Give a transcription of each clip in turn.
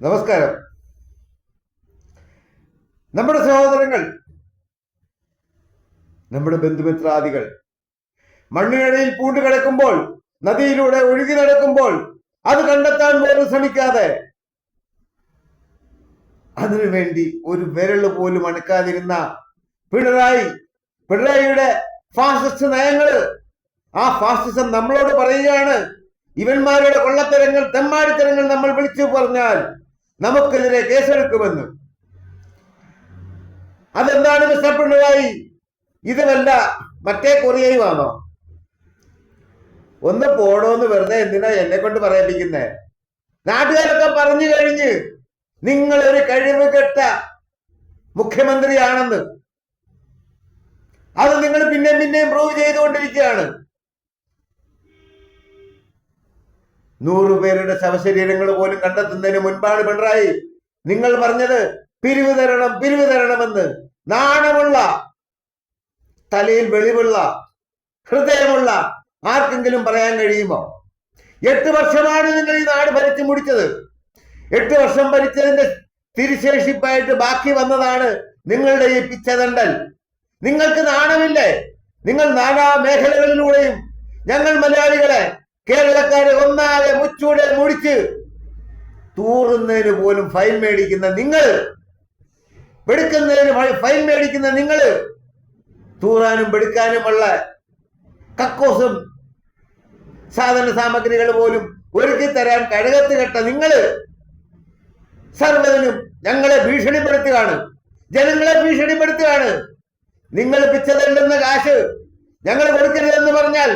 നമസ്കാരം. നമ്മുടെ സഹോദരങ്ങൾ നമ്മുടെ ബന്ധുമിത്രാദികൾ മണ്ണിനടിയിൽ പൂണ്ടു കിടക്കുമ്പോൾ നദിയിലൂടെ ഒഴുകി നടക്കുമ്പോൾ അത് കണ്ടെത്താൻ പോലും ശ്രമിക്കാതെ അതിനുവേണ്ടി ഒരു വിരൽ പോലും അണക്കാതിരുന്ന പിണറായി പിണറായിയുടെ ഫാസിസ്റ്റ് നയങ്ങൾ ആ ഫാസിസം നമ്മളോട് പറയുകയാണ്. ഇവന്മാരുടെ കൊള്ളത്തരങ്ങൾ തെമ്മാടിത്തരങ്ങൾ നമ്മൾ വിളിച്ചു പറഞ്ഞാൽ നമുക്കെതിരെ കേസെടുക്കുമെന്ന്. അതെന്താണ് മിസ്റ്റർ പിണറായി? ഇത് മറ്റേ കൊറിയയുമാണോ? ഒന്ന് പോണോന്ന് വെറുതെ എന്തിനാ എന്നെ കൊണ്ട് പറയിപ്പിക്കുന്നേ? നാട്ടുകാരൊക്കെ പറഞ്ഞു കഴിഞ്ഞ് നിങ്ങൾ ഒരു കഴിവ് കെട്ട മുഖ്യമന്ത്രിയാണെന്ന്. അത് നിങ്ങൾ പിന്നെയും പിന്നെയും പ്രൂവ് ചെയ്തുകൊണ്ടിരിക്കുകയാണ്. നൂറു പേരുടെ ശവശരീരങ്ങൾ പോലും കണ്ടെത്തുന്നതിന് മുൻപാണ് പിണറായി. നിങ്ങൾ പറഞ്ഞത് പിരിവ് തരണം പിരിവ് തരണമെന്ന് നാണമുള്ള തലയിൽ വെളിവുള്ള ഹൃദയമുള്ള ആർക്കെങ്കിലും പറയാൻ കഴിയുമോ? എട്ട് വർഷമാണ് നിങ്ങൾ ഈ നാട് ഭരിച്ചു മുടിച്ചത്. എട്ട് വർഷം ഭരിച്ചതിന്റെ തിരിശേഷിപ്പായിട്ട് ബാക്കി വന്നതാണ് നിങ്ങളുടെ ഈ പിച്ചതണ്ടൽ നിങ്ങൾക്ക് നാണമില്ലേ? നിങ്ങൾ നാനാ മേഖലകളിലൂടെയും ഞങ്ങൾ മലയാളികളെ കേരളക്കാരെ ഒന്നാകെ മുച്ചൂടെ മുടിച്ച് തൂറുന്നതിന് പോലും ഫൈൻ മേടിക്കുന്ന നിങ്ങൾ വെടുക്കുന്നതിന് ഫൈൻ മേടിക്കുന്ന നിങ്ങൾ തൂറാനും വെടുക്കാനുമുള്ള കക്കോസും സാധന സാമഗ്രികൾ പോലും ഒരുക്കി തരാൻ കഴുകത്ത് കെട്ട നിങ്ങൾ സർവതിനും ഞങ്ങളെ ഭീഷണിപ്പെടുത്തുകയാണ്. ജനങ്ങളെ ഭീഷണിപ്പെടുത്തുകയാണ്. നിങ്ങൾ പിച്ചതല്ലെന്ന കാശ് ഞങ്ങൾ കൊടുക്കരുതെന്ന് പറഞ്ഞാൽ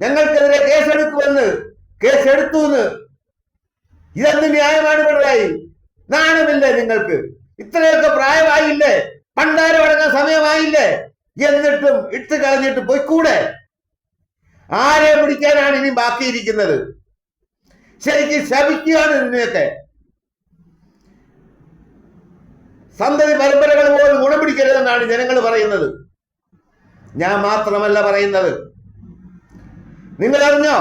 ഞങ്ങൾക്കെതിരെ കേസെടുക്കുമെന്ന് കേസെടുത്തു എന്ന്. ഇതെന്ത് ന്യായമാണ് പിണറായി? നാണമില്ലേ നിങ്ങൾക്ക്? ഇത്രയൊക്കെ പ്രായമായില്ലേ? പണ്ടാരം അടങ്ങാൻ സമയമായില്ലേ? എന്നിട്ടും ഇട്ട് കളഞ്ഞിട്ട് പോയിക്കൂടെ? ആരെ പിടിക്കാനാണ് ഇനി ബാക്കിയിരിക്കുന്നത്? ശരിക്കും ശപിക്കുകയാണ് ഇതിനെയൊക്കെ. സന്തതി പരമ്പരകൾ പോലും ഗുണം പിടിക്കരുതെന്നാണ് ജനങ്ങൾ പറയുന്നത്. ഞാൻ മാത്രമല്ല പറയുന്നത്. നിങ്ങൾ അറിഞ്ഞോ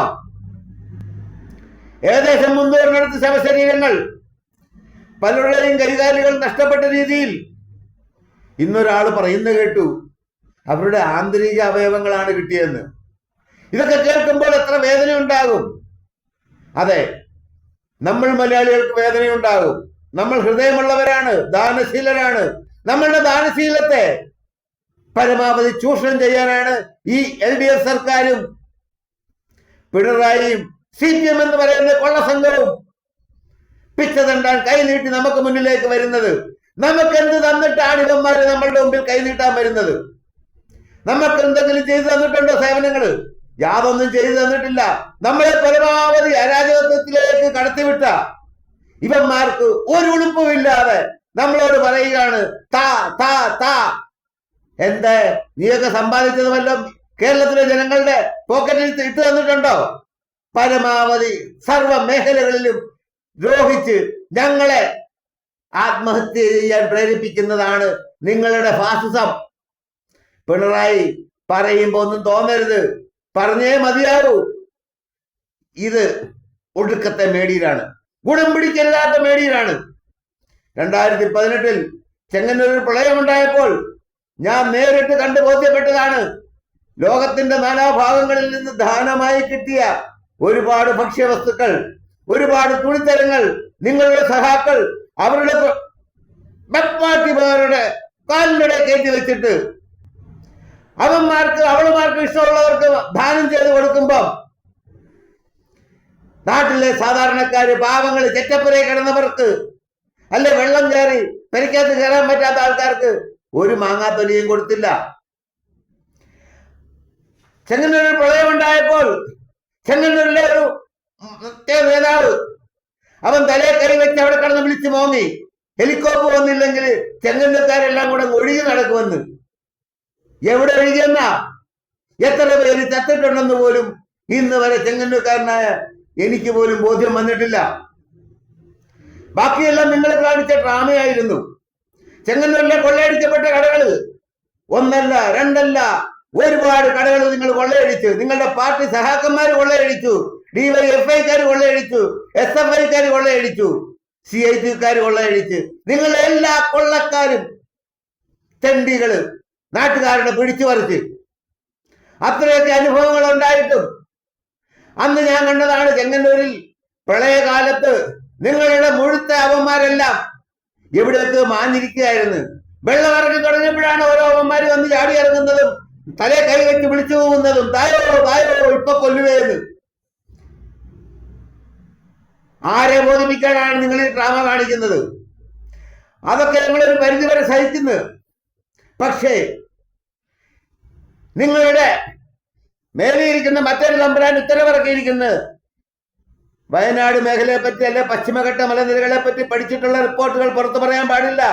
ഏകദേശം മുന്നൂറിനടുത്ത് ശവശരീരങ്ങൾ പലരുടെയും കൈകാലുകൾ നഷ്ടപ്പെട്ട രീതിയിൽ ഇന്നൊരാൾ പറയുന്ന കേട്ടു അവരുടെ ആന്തരിക അവയവങ്ങളാണ് കിട്ടിയതെന്ന്. ഇതൊക്കെ കേൾക്കുമ്പോൾ എത്ര വേദന ഉണ്ടാകും അതെ നമ്മൾ മലയാളികൾക്ക് വേദനയുണ്ടാകും. നമ്മൾ ഹൃദയമുള്ളവരാണ് ദാനശീലരാണ്. നമ്മളുടെ ദാനശീലത്തെ പരമാവധി ചൂഷണം ചെയ്യാനാണ് ഈ എൽ ഡി എഫ് സർക്കാരും പിണറായിയും സി പി എം എന്ന് പറയുന്ന കൊള്ളസംഘവും പിച്ച തണ്ടാൻ കൈ നീട്ടി നമുക്ക് മുന്നിലേക്ക് വരുന്നത്. നമുക്ക് എന്ത് തന്നിട്ടാണ് ഇവന്മാര് നമ്മളുടെ മുമ്പിൽ കൈനീട്ടാൻ വരുന്നത്? നമുക്ക് എന്തെങ്കിലും ചെയ്തു തന്നിട്ടുണ്ടോ സേവനങ്ങൾ? യാതൊന്നും ചെയ്തു തന്നിട്ടില്ല. നമ്മളെ പരമാവധി അരാജകത്വത്തിലേക്ക് കടത്തിവിട്ട ഇവന്മാർക്ക് ഒരു ഉളുപ്പുമില്ലാതെ നമ്മളോട് പറയുകയാണ് താ താ താ. എന്ത്? നീയൊക്കെ സമ്പാദിച്ചത് വല്ലതും കേരളത്തിലെ ജനങ്ങളുടെ പോക്കറ്റിൽ ഇട്ട് തന്നിട്ടുണ്ടോ? പരമാവധി സർവ മേഖലകളിലും ദ്രോഹിച്ച് ഞങ്ങളെ ആത്മഹത്യ ചെയ്യാൻ പ്രേരിപ്പിക്കുന്നതാണ് നിങ്ങളുടെ ഫാസിസം പിണറായി പറയുമ്പോ ഒന്നും തോന്നരുത്. പറഞ്ഞേ മതിയാകൂ ഇത് ഒടുക്കത്തെ മേടിയിലാണ്. ഗുണം പിടിക്കരുതാത്ത മേടിയിലാണ്. രണ്ടായിരത്തി പതിനെട്ടിൽ ചെങ്ങന്നൂരിൽ പ്രളയമുണ്ടായപ്പോൾ ഞാൻ നേരിട്ട് കണ്ടു ബോധ്യപ്പെട്ടതാണ്. ലോകത്തിന്റെ നാനാഭാഗങ്ങളിൽ നിന്ന് ദാനമായി കിട്ടിയ ഒരുപാട് ഭക്ഷ്യവസ്തുക്കൾ ഒരുപാട് തുണിത്തരങ്ങൾ നിങ്ങളുടെ സഹാക്കൾ അവരുടെ ബക്മാറ്റിമാരുടെ കാലിലൂടെ കയറ്റി വെച്ചിട്ട് അവന്മാർക്ക് അവളുമാർക്ക് ഇഷ്ടമുള്ളവർക്ക് ദാനം ചെയ്ത് കൊടുക്കുമ്പം നാട്ടിലെ സാധാരണക്കാര് പാവങ്ങൾ ചെറ്റപ്പുരയെ കിടന്നവർക്ക് അല്ലെ വെള്ളം കയറി പരിക്കാത്ത കയറാൻ പറ്റാത്ത ആൾക്കാർക്ക് ഒരു മാങ്ങാത്തൊലിയും കൊടുത്തില്ല. ചെങ്ങന്നൂരിൽ പ്രളയമുണ്ടായപ്പോൾ ചെങ്ങന്നൂരിലെ ഒരു നേതാവ് അവൻ തലയെ കറി വെച്ച് അവിടെ കടന്ന് വിളിച്ചു മോങ്ങി. ഹെലികോപ്റ്റർ വന്നില്ലെങ്കിൽ ചെങ്ങന്നൂർക്കാരെല്ലാം കൂടെ ഒഴുകി നടക്കുമെന്ന്. എവിടെ ഒഴുകിയെന്നാ എത്ര പേര് ചത്തിട്ടുണ്ടെന്ന് പോലും ഇന്ന് വരെ ചെങ്ങന്നൂർക്കാരനായ എനിക്ക് പോലും ബോധ്യം വന്നിട്ടില്ല. ബാക്കിയെല്ലാം നിങ്ങൾ കാണിച്ച ഡ്രാമയായിരുന്നു. ചെങ്ങന്നൂരിലെ കൊള്ളയടിക്കപ്പെട്ട കടകൾ ഒന്നല്ല രണ്ടല്ല ഒരുപാട് കടകൾ നിങ്ങൾ കൊള്ളയടിച്ചു. നിങ്ങളുടെ പാർട്ടി സഹാക്കന്മാർ കൊള്ളയടിച്ചു. ഡിവൈഎഫ്ഐക്കാർ കൊള്ളയടിച്ചു. എസ് എഫ് ഐക്കാർ കൊള്ളയടിച്ചു. സി ഐ ടിക്കാർ കൊള്ളയടിച്ച്. നിങ്ങൾ എല്ലാ കൊള്ളക്കാരും ചണ്ടികൾ നാട്ടുകാരുടെ പിടിച്ചു പറിച്ച്. അത്രയൊക്കെ അനുഭവങ്ങൾ ഉണ്ടായിട്ടും അന്ന് ഞാൻ കണ്ടതാണ് ചെങ്ങന്നൂരിൽ പ്രളയകാലത്ത് നിങ്ങളുടെ മുഴുത്ത അവന്മാരെല്ലാം എവിടെയൊക്കെ മാഞ്ഞിരിക്കുകയായിരുന്നു. വെള്ളം ഇറങ്ങി തുടങ്ങിയപ്പോഴാണ് ഓരോ അവന്മാര് വന്ന് ചാടി ഇറങ്ങുന്നതും തലേ കൈ വെച്ച് വിളിച്ചു പോകുന്നതും തായോ തായോ ഇപ്പൊ കൊല്ലുവേന്ന് ആരെ ബോധിപ്പിക്കാനാണ് നിങ്ങൾ ഈ ഡ്രാമ കാണിക്കുന്നത്? അതൊക്കെ നിങ്ങളൊരു പരിധിവരെ സഹിക്കുന്നു. പക്ഷേ നിങ്ങളുടെ മേലെയിരിക്കുന്ന മറ്റൊരു തമ്പുരാൻ ഉത്തരവിറക്കിയിരിക്കുന്നത് വയനാട് മേഖലയെ പറ്റി അല്ലെ പശ്ചിമഘട്ട മലനിരകളെ പറ്റി പഠിച്ചിട്ടുള്ള റിപ്പോർട്ടുകൾ പുറത്തു പറയാൻ പാടില്ല.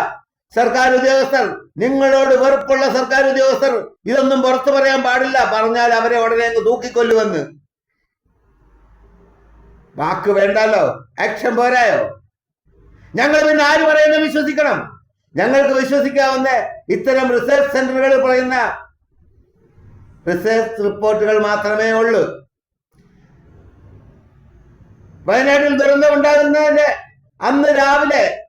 സർക്കാർ ഉദ്യോഗസ്ഥർ നിങ്ങളോട് വെറുപ്പുള്ള സർക്കാർ ഉദ്യോഗസ്ഥർ ഇതൊന്നും പുറത്തു പറയാൻ പാടില്ല. പറഞ്ഞാൽ അവരെ ഉടനെ അങ്ങ് വാക്ക് വേണ്ടല്ലോ. ആക്ഷൻ പോരായോ? ഞങ്ങൾ പിന്നെ ആര് പറയുന്ന വിശ്വസിക്കണം? ഞങ്ങൾക്ക് വിശ്വസിക്കാവുന്ന ഇത്തരം റിസർച്ച് സെന്ററുകൾ പറയുന്ന റിസർച്ച് റിപ്പോർട്ടുകൾ മാത്രമേ ഉള്ളൂ. വയനാട്ടിൽ ദുരന്തം ഉണ്ടാകുന്നതിന്റെ അന്ന് രാവിലെ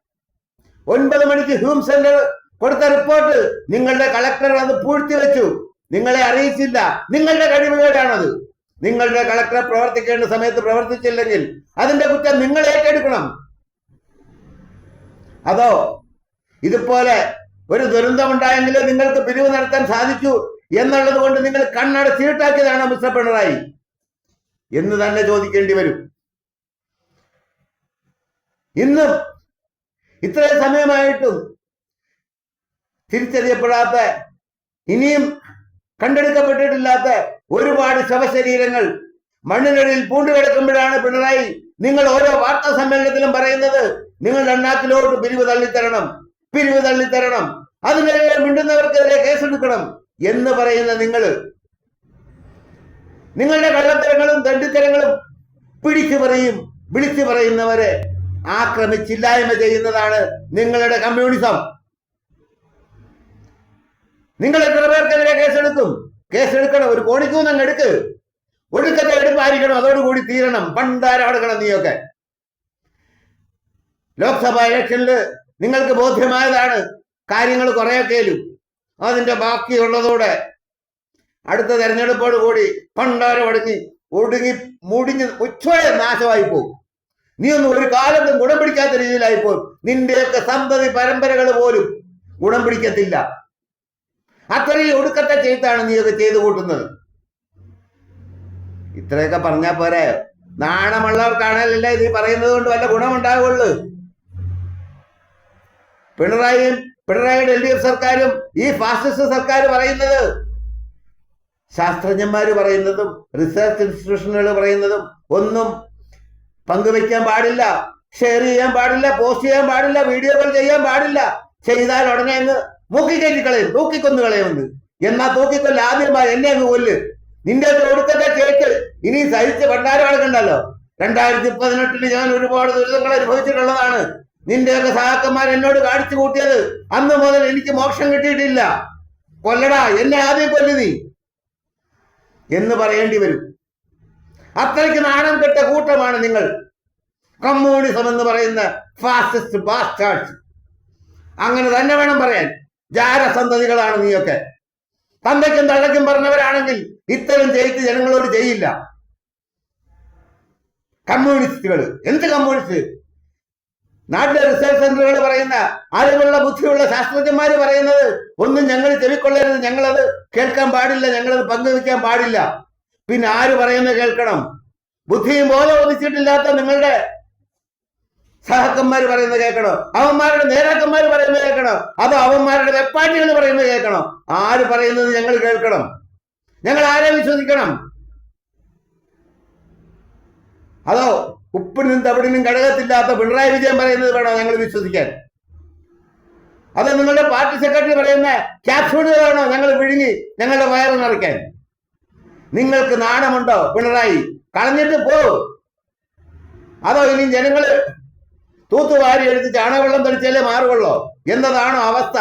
ഒൻപത് മണിക്ക് ഹ്യൂം സെന്റർ കൊടുത്ത റിപ്പോർട്ട്. നിങ്ങളുടെ കളക്ടർ അത് പൂഴ്ത്തി വെച്ചു. നിങ്ങളെ അറിയിച്ചില്ല. നിങ്ങളുടെ കഴിവുകേടാണത് നിങ്ങളുടെ കളക്ടർ പ്രവർത്തിക്കേണ്ട സമയത്ത് പ്രവർത്തിച്ചില്ലെങ്കിൽ അതിന്റെ കുറ്റം നിങ്ങൾ ഏറ്റെടുക്കണം. അതോ ഇതുപോലെ ഒരു ദുരന്തമുണ്ടായെങ്കിൽ നിങ്ങൾക്ക് പിരിവ് നടത്താൻ സാധിച്ചു എന്നുള്ളത് കൊണ്ട് നിങ്ങൾ കണ്ണട ചീട്ടാക്കിയതാണോ മിസ്റ്റർ പിണറായി. എന്ന് തന്നെ ചോദിക്കേണ്ടി വരും. ഇന്നും ഇത്രയും സമയമായിട്ടും തിരിച്ചറിയപ്പെടാത്ത ഇനിയും കണ്ടെടുക്കപ്പെട്ടിട്ടില്ലാത്ത ഒരുപാട് ശവശരീരങ്ങൾ മണ്ണിനടിയിൽ പൂണ്ടുകിടക്കുമ്പോഴാണ് പിണറായി നിങ്ങൾ ഓരോ വാർത്താ സമ്മേളനത്തിലും പറയുന്നത് നിങ്ങൾ രണ്ടാക്കിലോട്ട് പിരിവ് തള്ളിത്തരണം പിരിവ് തള്ളിത്തരണം അതിനെതിരെ മിണ്ടുന്നവർക്കെതിരെ കേസെടുക്കണം എന്ന് പറയുന്ന നിങ്ങൾ. നിങ്ങളുടെ കള്ളത്തരങ്ങളും തണ്ടിത്തരങ്ങളും പിടിച്ചു പറയും വിളിച്ചു പറയുന്നവരെ ആക്രമിച്ചില്ലായ്മ ചെയ്യുന്നതാണ് നിങ്ങളുടെ കമ്മ്യൂണിസം. നിങ്ങൾ എത്ര പേർക്കെതിരെ കേസെടുക്കും? കേസെടുക്കണം. ഒരു കോണിക്കൂന്നങ്ങ് എടുക്ക്. ഒടുക്കത്തെ എടുപ്പായിരിക്കണം അതോടുകൂടി തീരണം. പണ്ടാരടക്കണം നീയൊക്കെ. ലോക്സഭാ ഇലക്ഷനിൽ നിങ്ങൾക്ക് ബോധ്യമായതാണ് കാര്യങ്ങൾ കുറേയൊക്കെയും അതിന്റെ ബാക്കിയുള്ളതോടെ അടുത്ത തെരഞ്ഞെടുപ്പോട് കൂടി പണ്ടാരം അടങ്ങി ഒടുങ്ങി മുടിഞ്ഞ് ഉച്ചോടെ നാശമായി പോകും നീ ഒന്നും ഒരു കാലത്തും ഗുണം പിടിക്കാത്ത രീതിയിലായി നിന്റെയൊക്കെ സന്തതി പരമ്പരകൾ പോലും ഗുണം പിടിക്കത്തില്ല. അത്രയും ഒടുക്കത്തെ ചെയ്താണ് നീയൊക്കെ ചെയ്തു കൂട്ടുന്നത്. ഇത്രയൊക്കെ പറഞ്ഞാൽ പോരെ. നാണമുള്ളവർക്കാണല്ലേ നീ പറയുന്നത് കൊണ്ട് വല്ല ഗുണമുണ്ടാവുള്ളൂ പിണറായിയും പിണറായിയുടെ എൽ ഡി എഫ് സർക്കാരും ഈ ഫാസിസ്റ്റ് സർക്കാർ പറയുന്നത് ശാസ്ത്രജ്ഞന്മാര് പറയുന്നതും റിസർച്ച് ഇൻസ്റ്റിറ്റ്യൂഷനുകൾ പറയുന്നതും ഒന്നും പങ്കുവെക്കാൻ പാടില്ല ഷെയർ ചെയ്യാൻ പാടില്ല പോസ്റ്റ് ചെയ്യാൻ പാടില്ല വീഡിയോകൾ ചെയ്യാൻ പാടില്ല. ചെയ്താൽ ഉടനെ അങ്ങ് മൂക്കിക്കയറ്റി കളയും തൂക്കിക്കൊന്നു കളയുമെന്ന് എന്നാ തൂക്കിക്കൊല്ല ആദ്യമായി എന്നെ അങ്ങ് കൊല്ല്. നിന്റെ ഒടുക്കത്തെ കേട്ട് ഇനി സഹിച്ച് ഭണ്ഡാരം അടക്കണ്ടല്ലോ രണ്ടായിരത്തി പതിനെട്ടിന് ഞാൻ ഒരുപാട് ദുരിതങ്ങൾ അനുഭവിച്ചിട്ടുള്ളതാണ്. നിന്റെയൊക്കെ സഹാക്കന്മാർ എന്നോട് കാണിച്ചു കൂട്ടിയത്. അന്ന് മുതൽ എനിക്ക് മോക്ഷം കിട്ടിയിട്ടില്ല. കൊല്ലടാ എന്നെ ആദ്യം കൊല്ലു നീ. എന്ന് പറയേണ്ടി വരും. അത്രയ്ക്ക് നാണം കെട്ട കൂട്ടമാണ് നിങ്ങൾ. കമ്മ്യൂണിസം എന്ന് പറയുന്ന ഫാസിസ്റ്റ് ബാസ്റ്റാർഡ്സ് അങ്ങനെ തന്നെ വേണം പറയാൻ. ജാരസന്തതികളാണ് നീയൊക്കെ. തന്തയ്ക്കും തള്ളയ്ക്കും പറഞ്ഞവരാണെങ്കിൽ ഇത്തരം ചെയ്ത് ജനങ്ങളോട് ചെയ്യില്ല കമ്മ്യൂണിസ്റ്റുകൾ. എന്ത് കമ്മ്യൂണിസ്റ്റ്? നാട്ടിലെ റിസർച്ച് സെന്ററുകൾ പറയുന്ന അറിവുള്ള ബുദ്ധിയുള്ള ശാസ്ത്രജ്ഞന്മാര് പറയുന്നത് ഒന്നും ഞങ്ങൾ ചെവിക്കൊള്ളരുത് ഞങ്ങളത് കേൾക്കാൻ പാടില്ല ഞങ്ങളത് പങ്കുവെക്കാൻ പാടില്ല. പിന്നെ ആര് പറയുന്നത് കേൾക്കണം? ബുദ്ധിയും ബോധം ഒതിച്ചിട്ടില്ലാത്ത നിങ്ങളുടെ സഹക്കന്മാർ പറയുന്നത് കേൾക്കണോ. അവന്മാരുടെ നേതാക്കന്മാർ പറയുന്നത് കേൾക്കണോ. അതോ അവന്മാരുടെ വെപ്പാട്ടികൾ പറയുന്നത് കേൾക്കണോ. ആര് പറയുന്നത് ഞങ്ങൾ കേൾക്കണം. ഞങ്ങൾ ആരെ വിശ്വസിക്കണം? അതോ ഉപ്പിനും തവിടിനും ഘടകത്തില്ലാത്ത പിണറായി വിജയൻ പറയുന്നത് വേണോ ഞങ്ങൾ വിശ്വസിക്കാൻ? അതോ നിങ്ങളുടെ പാർട്ടി സെക്രട്ടറി പറയുന്ന ക്യാപ്സ്യൂളുകളാണോ ഞങ്ങൾ വിഴുങ്ങി ഞങ്ങളുടെ വയറ് നിറയ്ക്കാൻ? നിങ്ങൾക്ക് നാണമുണ്ടോ? പിണറായി കളഞ്ഞിട്ട് പോ. അതോ ഇനി ജനങ്ങൾ തൂത്തുവാരി എടുത്ത് ചാണകവെള്ളം തെളിച്ചാലേ മാറുള്ളോ എന്നതാണോ അവസ്ഥ?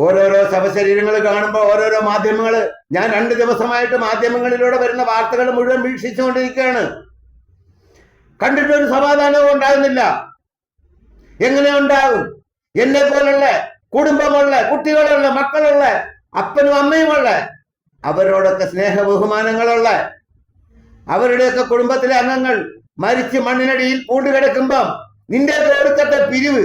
ഓരോരോ ശവശരീരങ്ങൾ കാണുമ്പോൾ ഓരോരോ മാധ്യമങ്ങൾ ഞാൻ രണ്ട് ദിവസമായിട്ട് മാധ്യമങ്ങളിലൂടെ വരുന്ന വാർത്തകൾ മുഴുവൻ വീക്ഷിച്ചുകൊണ്ടിരിക്കുകയാണ്. കണ്ടിട്ടൊരു സമാധാനവും ഉണ്ടാകുന്നില്ല. എങ്ങനെ ഉണ്ടാകും? എന്നെ പോലുള്ള കുടുംബമുള്ള കുട്ടികളുള്ള മക്കളുള്ള അപ്പനും അമ്മയുമുള്ള അവരോടൊക്കെ സ്നേഹ ബഹുമാനങ്ങളുള്ള അവരുടെയൊക്കെ കുടുംബത്തിലെ അംഗങ്ങൾ മരിച്ച് മണ്ണിനടിയിൽ പൂണ്ടുകിടക്കുമ്പം നിന്റെ ഒടുക്കത്തെ പിരിവ്.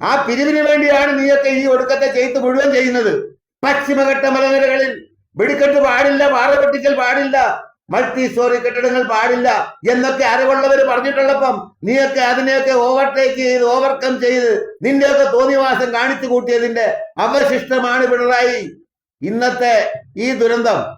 ആ പിരിവിന് വേണ്ടിയാണ് നീയൊക്കെ ഈ ഒടുക്കത്തെ ചെയ്ത് മുഴുവൻ ചെയ്യുന്നത്. പശ്ചിമഘട്ട മലനിരകളിൽ വെടിക്കെട്ട് പാടില്ല വാഴ വെട്ടിക്കൽ പാടില്ല മൾട്ടി സ്റ്റോറി കെട്ടിടങ്ങൾ പാടില്ല എന്നൊക്കെ അറിവുള്ളവർ പറഞ്ഞിട്ടുള്ളപ്പം നീയൊക്കെ അതിനെയൊക്കെ ഓവർടേക്ക് ചെയ്ത് ഓവർകം ചെയ്ത് നിന്റെയൊക്കെ തോന്നിവാസം കാണിച്ചു കൂട്ടിയതിന്റെ അവശിഷ്ടമാണ് പിണറായി. ഇന്നത്തെ ഈ ദുരന്തം.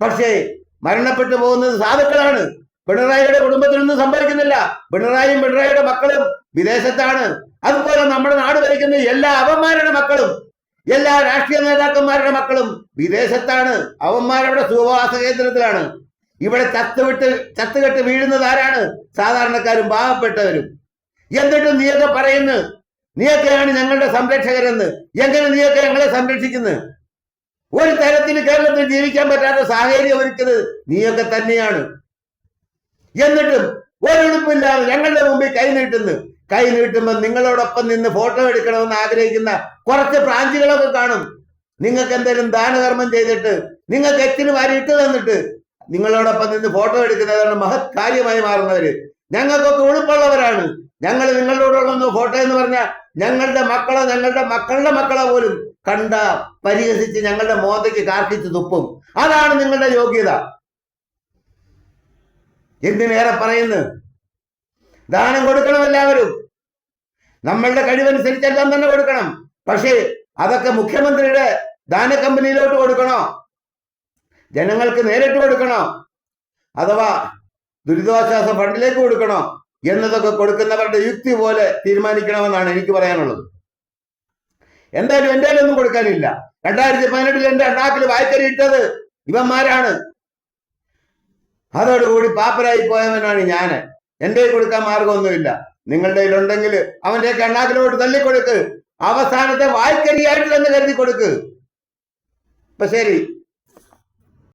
പക്ഷേ മരണപ്പെട്ടു പോകുന്നത് സാധുക്കളാണ്. പിണറായിയുടെ കുടുംബത്തിനൊന്നും സംഭവിക്കുന്നില്ല. പിണറായിയും പിണറായിയുടെ മക്കളും വിദേശത്താണ്. അതുപോലെ നമ്മുടെ നാട് ഭരിക്കുന്ന എല്ലാ അവന്മാരുടെ മക്കളും എല്ലാ രാഷ്ട്രീയ നേതാക്കന്മാരുടെ മക്കളും വിദേശത്താണ്. അവന്മാരവിടെ സുഖവാസ കേന്ദ്രത്തിലാണ്. ഇവിടെ ചത്തുവിട്ട് ചത്തുകെട്ട് വീഴുന്നത് ആരാണ്? സാധാരണക്കാരും പാവപ്പെട്ടവരും. എന്നിട്ടും നീയൊക്കെ പറയുന്നു നീയൊക്കെയാണ് ഞങ്ങളുടെ സംരക്ഷകരെന്ന്. എങ്ങനെ നീയൊക്കെ ഞങ്ങളെ സംരക്ഷിക്കുന്നത് ഒരു തരത്തിൽ കേരളത്തിൽ ജീവിക്കാൻ പറ്റാത്ത സാഹചര്യം ഒരുക്കുന്നത് നീയൊക്കെ തന്നെയാണ്. എന്നിട്ടും ഒരെളുപ്പില്ലാതെ ഞങ്ങളുടെ മുമ്പിൽ കൈ നീട്ടുന്നു. കൈ നീട്ടുമ്പോൾ നിങ്ങളോടൊപ്പം നിന്ന് ഫോട്ടോ എടുക്കണമെന്ന് ആഗ്രഹിക്കുന്ന കുറച്ച് ബ്രാഞ്ചുകളൊക്കെ കാണും. നിങ്ങൾക്ക് എന്തെങ്കിലും ദാനകർമ്മം ചെയ്തിട്ട് നിങ്ങൾക്ക് വാരി ഇട്ട് തന്നിട്ട് നിങ്ങളോടൊപ്പം നിന്ന് ഫോട്ടോ എടുക്കുന്നതാണ് മഹത് കാര്യമായി മാറുന്നവര്. ഞങ്ങൾക്കൊക്കെ ഉളുപ്പുള്ളവരാണ്. ഞങ്ങൾ നിങ്ങളോടുള്ള ഫോട്ടോ എന്ന് പറഞ്ഞാൽ ഞങ്ങളുടെ മക്കളെ ഞങ്ങളുടെ മക്കളുടെ മക്കളെ പോലും കണ്ട പരിഹസിച്ച് ഞങ്ങളുടെ മോതയ്ക്ക് കാർക്കിച്ച് തുപ്പും. അതാണ് നിങ്ങളുടെ യോഗ്യത. എന്തിനേറെ പറയുന്നു? ദാനം കൊടുക്കണം എല്ലാവരും. നമ്മളുടെ കഴിവനുസരിച്ചെല്ലാം തന്നെ കൊടുക്കണം. പക്ഷേ അതൊക്കെ മുഖ്യമന്ത്രിയുടെ ദാന കമ്പനിയിലോട്ട് കൊടുക്കണോ? ജനങ്ങൾക്ക് നേരിട്ട് കൊടുക്കണോ? അഥവാ ദുരിതാശ്വാസ ഫണ്ടിലേക്ക് കൊടുക്കണോ? എന്നതൊക്കെ കൊടുക്കുന്നവരുടെ യുക്തി പോലെ തീരുമാനിക്കണമെന്നാണ് എനിക്ക് പറയാനുള്ളത്. എന്തായാലും എന്റെ ഒന്നും കൊടുക്കാനില്ല. രണ്ടായിരത്തി പതിനെട്ടിൽ എന്റെ അണ്ണാക്കിൽ വായ്ക്കരി ഇട്ടത് ഇവന്മാരാണ്. അതോടുകൂടി പാപ്പരായി പോയവനാണ് ഞാൻ എന്റെ കൊടുക്കാൻ മാർഗമൊന്നുമില്ല. നിങ്ങളുടെ കയ്യിലുണ്ടെങ്കിൽ അവന്റെ കണ്ണാക്കിലോട്ട് തള്ളിക്കൊടുക്ക്. അവസാനത്തെ വായ്ക്കരിയായിട്ടില്ലെന്ന് കരുതി കൊടുക്ക്. ഇപ്പൊ ശരി.